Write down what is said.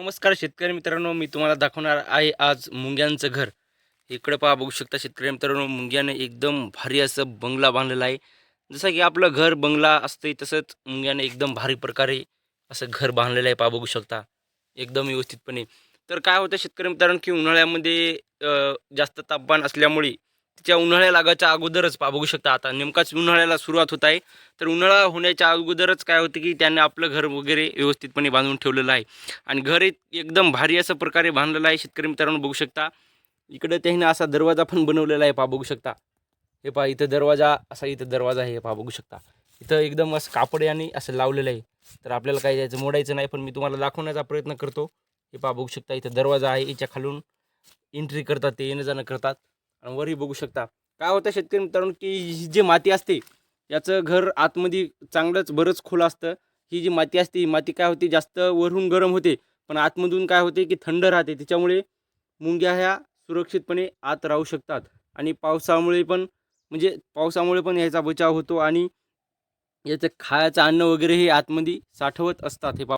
नमस्कार शेतकरी मित्रांनो मी तुम्हाला दाखवणार आहे आज मुंग्यांचं घर. इकडे पहा बघू शकता शेतकरी मित्रांनो मुंग्याने एकदम भारी असं बंगला बांधलेला आहे. जसं की आपलं घर बंगला असते तसंच मुंग्याने एकदम भारी प्रकारे असं घर बांधलेलं आहे पहा बघू शकता. एकदम व्यवस्थितपणे. तर काय होतं शेतकरी मित्रांनो की उन्हाळ्यामध्ये जास्त तापमान असल्यामुळे तिच्या उन्हाळ्या लागायच्या अगोदरच पा बघू शकता आता नेमकाच उन्हाळ्याला सुरुवात होत आहे. तर उन्हाळा होण्याच्या अगोदरच काय होतं की त्याने आपलं घर वगैरे व्यवस्थितपणे बांधून ठेवलेलं आहे. आणि घर एकदम भारी असं प्रकारे बांधलेलं आहे शेतकरी मित्रांनो बघू शकता. इकडे त्याने असा दरवाजा पण बनवलेला आहे पा बघू शकता. हे पहा इथं दरवाजा असा इथं दरवाजा आहे हे पहा बघू शकता. इथं एकदम असं कापड आणि असं लावलेलं आहे. तर आपल्याला काही याचं मोडायचं नाही पण मी तुम्हाला दाखवण्याचा प्रयत्न करतो. हे पहा बघू शकता इथं दरवाजा आहे याच्या खालून एंट्री करतात ते येणं जाणं करतात. आणि वरही बघू शकता. काय होतं शेतकरी मित्रांनो की ही जी माती असते याचं घर आतमध्ये चांगलंच बरंच खोल असतं. ही जी माती असते ही माती काय होते जास्त वरून गरम होते पण आतमधून काय होते की थंड राहते. त्याच्यामुळे मुंग्या ह्या सुरक्षितपणे आत राहू शकतात. आणि पावसामुळे पण म्हणजे पावसामुळे पण याचा बचाव होतो आणि याचं खायचं अन्न वगैरे हे आतमध्ये साठवत असतात हे पा